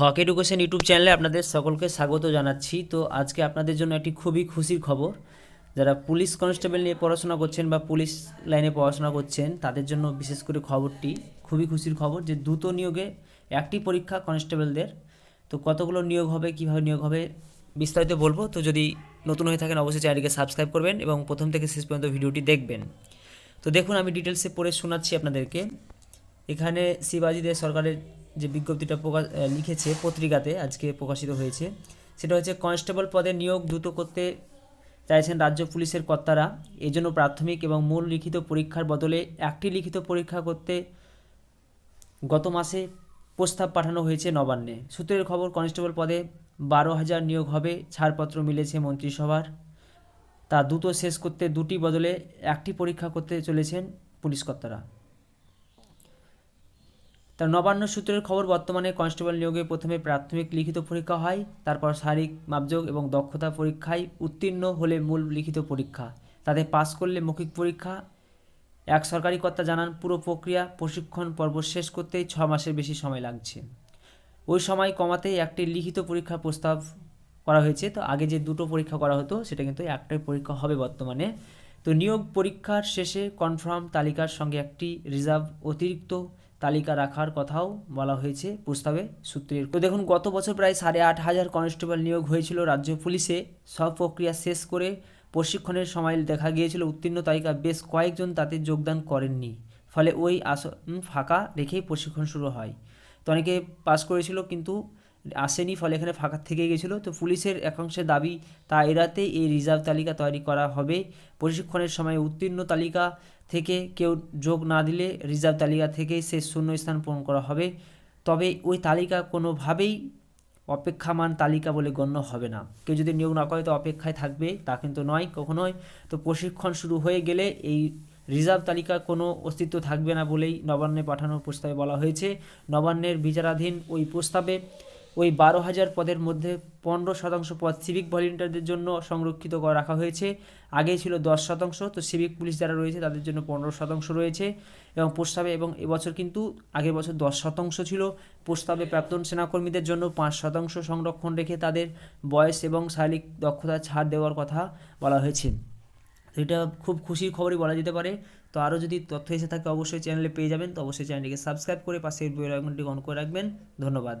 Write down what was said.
হক education YouTube চ্যানেলে আপনাদের সকলকে স্বাগত জানাচ্ছি। তো আজকে আপনাদের জন্য একটি খুবই খুশির খবর। যারা পুলিশ কনস্টেবল নিয়ে পড়াশোনা করছেন বা পুলিশ লাইনে পড়াশোনা করছেন, তাদের জন্য বিশেষ করে খবরটি খুবই খুশির খবর যে দ্রুত নিয়োগে একটি পরীক্ষা কনস্টেবলদের। তো কতগুলো নিয়োগ হবে, কীভাবে নিয়োগ হবে, বিস্তারিত বলব। তো যদি নতুন হয়ে থাকেন, অবশ্যই চ্যানেলটিকে সাবস্ক্রাইব করবেন এবং প্রথম থেকে শেষ পর্যন্ত ভিডিওটি দেখবেন। তো দেখুন, আমি ডিটেলসে পড়ে শোনাচ্ছি আপনাদেরকে। এখানে শিবাজি দে সরকারের যে বিজ্ঞপ্তিটা প্রকাশ লিখেছে পত্রিকাতে, আজকে প্রকাশিত হয়েছে, সেটা হচ্ছে কনস্টেবল পদে নিয়োগ দ্রুত করতে চাইছেন রাজ্য পুলিশের কর্তারা। এজন্য প্রাথমিক এবং মূল লিখিত পরীক্ষার বদলে একটি লিখিত পরীক্ষা করতে গত মাসে প্রস্তাব পাঠানো হয়েছে নবান্নে। সূত্রের খবর, কনস্টেবল পদে বারো হাজার নিয়োগ হবে, ছাড়পত্র মিলেছে মন্ত্রিসভার। তা দ্রুত শেষ করতে দুটি বদলে একটি পরীক্ষা করতে চলেছেন পুলিশ কর্তারা। তার নবান্ন সূত্রের খবর, বর্তমানে কনস্টেবল নিয়োগে প্রথমে প্রাথমিক লিখিত পরীক্ষা হয়, তারপর শারীরিক মাপযোগ এবং দক্ষতা পরীক্ষায় উত্তীর্ণ হলে মূল লিখিত পরীক্ষা। তাতে পাশ করলে মৌখিক পরীক্ষা। এক সরকারি কর্তা জানান, পুরো প্রক্রিয়া, প্রশিক্ষণ পর্ব শেষ করতেই ছ মাসের বেশি সময় লাগছে। ওই সময় কমাতেই একটি লিখিত পরীক্ষার প্রস্তাব করা হয়েছে। তো আগে যে দুটো পরীক্ষা করা হতো, সেটা কিন্তু একটাই পরীক্ষা হবে বর্তমানে। তো নিয়োগ পরীক্ষার শেষে কনফার্ম তালিকার সঙ্গে একটি রিজার্ভ অতিরিক্ত তালিকা রাখার কথাও বলা হয়েছে প্রস্তাবে সূত্রের। তো দেখুন, গত বছর প্রায় সাড়ে আট হাজার কনস্টেবল নিয়োগ হয়েছিল রাজ্য পুলিশে। সব প্রক্রিয়া শেষ করে প্রশিক্ষণের সময় দেখা গিয়েছিল, উত্তীর্ণ তালিকা বেশ কয়েকজন তাতে যোগদান করেননি। ফলে ওই আসন ফাঁকা রেখেই প্রশিক্ষণ শুরু হয়। তো অনেকে পাস করেছিল কিন্তু আসেনি, ফলে এখানে ফাঁকা থেকে গেছিল তো পুলিশের একাংশের দাবি, তা এড়াতে এই রিজার্ভ তালিকা তৈরি করা হবে। প্রশিক্ষণের সময় উত্তীর্ণ তালিকা থেকে কেউ যোগ না দিলে রিজার্ভ তালিকা থেকেই সে শূন্য স্থান পূরণ করা হবে। তবে ওই তালিকা কোনোভাবেই অপেক্ষামান তালিকা বলে গণ্য হবে না। কেউ যদি নিয়োগ না করে তো অপেক্ষায় থাকবে, তা কিন্তু নয়, কখনোই। তো প্রশিক্ষণ শুরু হয়ে গেলে এই রিজার্ভ তালিকার কোনো অস্তিত্ব থাকবে না বলেই নবান্নে পাঠানোর প্রস্তাবে বলা হয়েছে। নবান্নের বিচারাধীন ওই প্রস্তাবে ওই বারো হাজার পদের মধ্যে পনেরো শতাংশ পদ সিভিক ভলেন্টিয়ারদের জন্য সংরক্ষিত রাখা হয়েছে। আগে ছিল দশ শতাংশ, তো সিভিক পুলিশ যারা রয়েছে তাদের জন্য পনেরো শতাংশ রয়েছে এবং প্রস্তাবে এবং এবছর কিন্তু আগের বছর দশ শতাংশ ছিল। প্রস্তাবে প্রাক্তন সেনাকর্মীদের জন্য পাঁচ শতাংশ সংরক্ষণ রেখে তাদের বয়স এবং শারীরিক দক্ষতা ছাড় দেওয়ার কথা বলা হয়েছে। এটা খুব খুশির খবরই বলা যেতে পারে। তো আরও যদি তথ্য এসে থাকে অবশ্যই চ্যানেলে পেয়ে যাবেন। তো অবশ্যই চ্যানেলটিকে সাবস্ক্রাইব করে পাশে বেল আইকনটি অন করে রাখবেন। ধন্যবাদ।